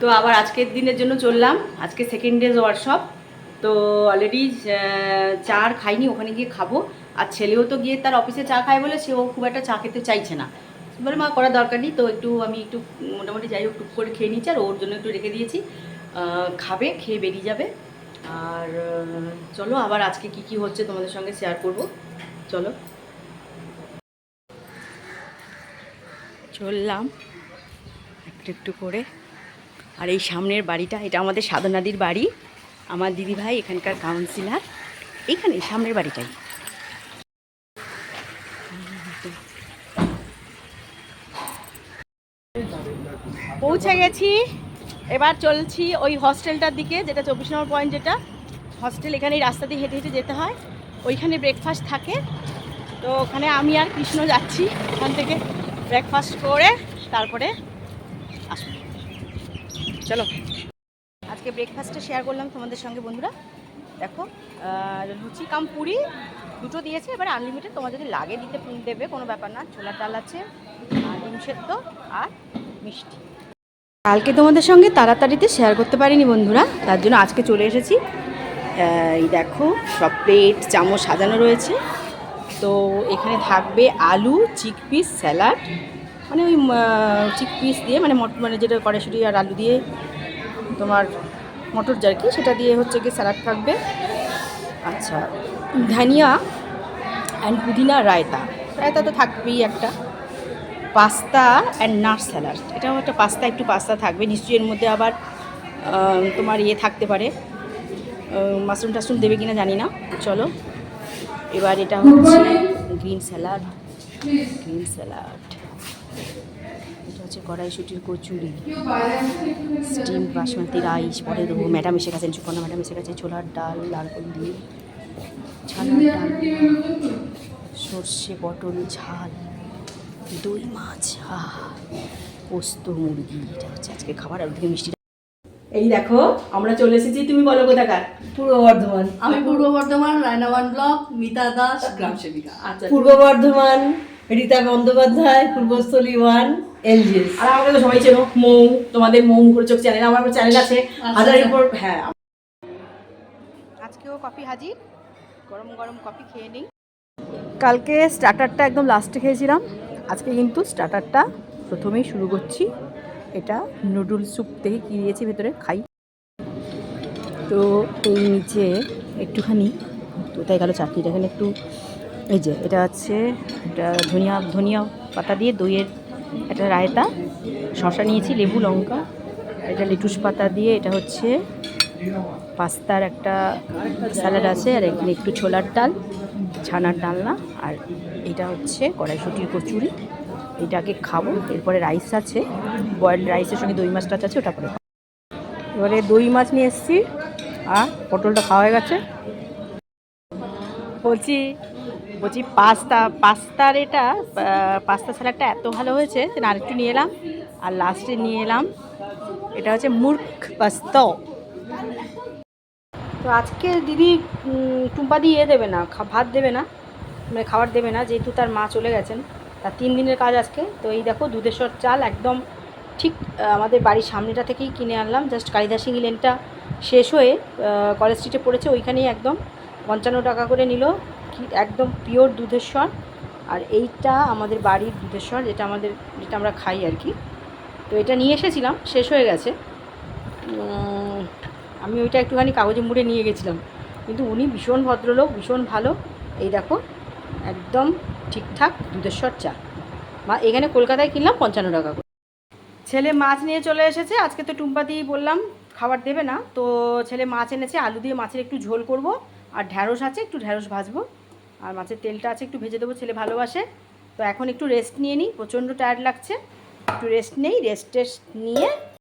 তো আবার আজকের দিনের জন্য চললাম। আজকে সেকেন্ড ডেজ ওয়ার্কশপ তো অলরেডি চা আর খাইনি, ওখানে গিয়ে খাব। আর ছেলেও তো গিয়ে তার অফিসে চা খায় বলে সেও খুব একটা চা খেতে চাইছে না। বলে, মা, করার দরকার নেই। তো একটু আমি একটু মোটামুটি যাই হোক, টুক করে খেয়ে নিচ্ছি আর ওর জন্য একটু রেখে দিয়েছি। খাবে, খেয়ে বেরিয়ে যাবে। আর চলো, আবার আজকে কি কি হচ্ছে তোমাদের সঙ্গে শেয়ার করব। চলো। চললাম। একটু একটু করে। আর এই সামনের বাড়িটা, এটা আমাদের সাধনাদির বাড়ি, আমার দিদি ভাই এখানকার কাউন্সিলর এইখানে এই সামনের বাড়িটাই। পৌঁছে গেছি, এবার চলছি ওই হস্টেলটার দিকে, যেটা চব্বিশ নম্বর পয়েন্ট যেটা। হস্টেল এখানে রাস্তা দিয়ে হেঁটে হেঁটে যেতে হয়, ওইখানে ব্রেকফাস্ট থাকে। তো ওখানে আমি আর কৃষ্ণ যাচ্ছি, ওখান থেকে ব্রেকফাস্ট করে, তারপরে আসব। চলো। আজকে ব্রেকফাস্টটা শেয়ার করলাম তোমাদের সঙ্গে বন্ধুরা। দেখো লুচি কাম পুরি দুটো দিয়েছে, এবার আনলিমিটেড তোমার যদি লাগে দিতে দেবে, কোনো ব্যাপার না। ছোলার ডাল আছে, আর ডিম সেদ্ধ, আর মিষ্টি। কালকে তোমাদের সঙ্গে তাড়াতাড়িতে শেয়ার করতে পারিনি বন্ধুরা, তার জন্য আজকে চলে এসেছি। এই দেখো, সব প্লেট চামচ সাজানো রয়েছে। তো এখানে থাকবে আলু চিকপিস স্যালাড মানে ওই চিকপিস দিয়ে মানে মট মানে যেটা কড়াইশুটি আর আলু দিয়ে তোমার মটর জারকি সেটা দিয়ে হচ্ছে গিয়ে স্যালাড থাকবে। আচ্ছা ধনিয়া অ্যান্ড পুদিনা রায়তা। রায়তা তো থাকবেই একটা। পাস্তা অ্যান্ড নাট স্যালাড এটাও একটা পাস্তা একটু পাস্তা থাকবে। নিশ্চয়ই এর মধ্যে আবার তোমার ইয়ে থাকতে পারে। মাশরুম টাশরুম দেবে কিনা জানি না। চলো এবার এটা হচ্ছে গ্রিন স্যালাড গ্রিন স্যালাড এটা হচ্ছে কড়াইশুটির কচুরি স্টিম বাসমতি রাইস পরে দেবো ম্যাডাম এসে গেছেন সুপর্ণা ম্যাডাম এসে গেছে ছোলার ডাল লাল কল দিয়ে ছানার ডাল সর্ষে পটল ঝাল দই মাছ পোস্ত মুরগি এটা হচ্ছে আজকে খাবার আর ওদিকে মিষ্টি এই দেখো আমরা চলে এসেছি তুমি বলো কোথাকার? পূর্ব বর্ধমান। আমি পূর্ব বর্ধমান রায়নাবান ব্লক মিতা দাস গ্রাম সেবিকা আচ্ছা। Purba Bardhaman. Rita Bandyopadhyay Purbasthali one LGS. আর আমাকে তো সবাই চেনো মৌ তোমাদের মৌ করে চোখ চ্যানেল আমার চ্যানেল আছে। হাজারের উপর হ্যাঁ। আজকেও কফি হাজির। গরম গরম কফি খেয়ে নিই। কালকে স্টার্টারটা একদম লাস্টে খেয়েছিলাম। আজকে কিন্তু স্টার্টারটা প্রথমেই শুরু করছি। এটা নুডল স্যুপ থেকে কি দিয়েছি ভেতরে খাই। তো এই নিচে একটুখানি তো তাই গেল চাটনিটা এখানে একটু এই যে, এটা হচ্ছে এটা ধনিয়া ধনিয়া পাতা দিয়ে দইয়ের একটা রায়তা। শশা নিয়েছি, লেবু, লঙ্কা। এটা লেটুস পাতা দিয়ে, এটা হচ্ছে পাস্তার একটা স্যালাড আছে, আর এখানে একটু ছোলার ডাল, ছানার ডালনা, আর এটা হচ্ছে কড়াইশুটির কচুরি। এটাকে খাব, এরপরে রাইস আছে, বয়েলড রাইসের সঙ্গে দই মাছটা আছে, ওটা পরে এবারে দই মাছ নিয়ে এসেছি, আর পটলটা খাওয়া হয়ে গেছে। বলছি বলছি পাস্তা, পাস্তার এটা পাস্তা স্যালাডটা এত ভালো হয়েছে যে না, আরেকটু নিয়ে এলাম। আর লাস্টে নিয়ে এলাম। এটা হচ্ছে মূর্খ পাস্ত। তো আজকে দিদি টুম্পা দিয়ে ইয়ে দেবে না ভাত দেবে না মানে খাবার দেবে না, যেহেতু তার মা চলে গেছেন। তার তিন দিনের কাজ আজকে। তো এই দেখো, দুধেশ্বর চাল একদম ঠিক আমাদের বাড়ির সামনেটা থেকেই কিনে আনলাম। জাস্ট কালিদাসিং লেনটা শেষ হয়ে কলেজ স্ট্রিটে পড়েছে, ওইখানেই একদম পঞ্চান্ন টাকা করে নিল। একদম পিওর দুধেশ্বর। আর এইটা আমাদের বাড়ির দুধেশ্বর, যেটা আমাদের, যেটা আমরা খাই আর কি। তো এটা নিয়ে এসেছিলাম, শেষ হয়ে গেছে। আমি ওইটা একটুখানি কাগজে মুড়ে নিয়ে গেছিলাম। কিন্তু উনি ভীষণ ভদ্রলোক, ভীষণ ভালো। এই দেখো, একদম ঠিকঠাক দুধেশ্বর চা। মা, এখানে কলকাতায় কিনলাম পঞ্চান্ন টাকা করে। ছেলে মাছ নিয়ে চলে এসেছে, আজকে তো টুম্পাতেই বললাম, খাবার দেবে না। তো ছেলে মাছ এনেছে, আলু দিয়ে মাছের একটু ঝোল করব, আর ঢ্যাঁড়স আছে, একটু ঢ্যাঁড়স ভাজবো। আর মাছের তেলটা আছে, একটু ভেজে দেবো, ছেলে ভালোবাসে। তো এখন একটু রেস্ট নিয়ে নিই, প্রচণ্ড টায়ার্ড লাগছে। একটু রেস্ট নেই রেস্ট টেস্ট নিয়ে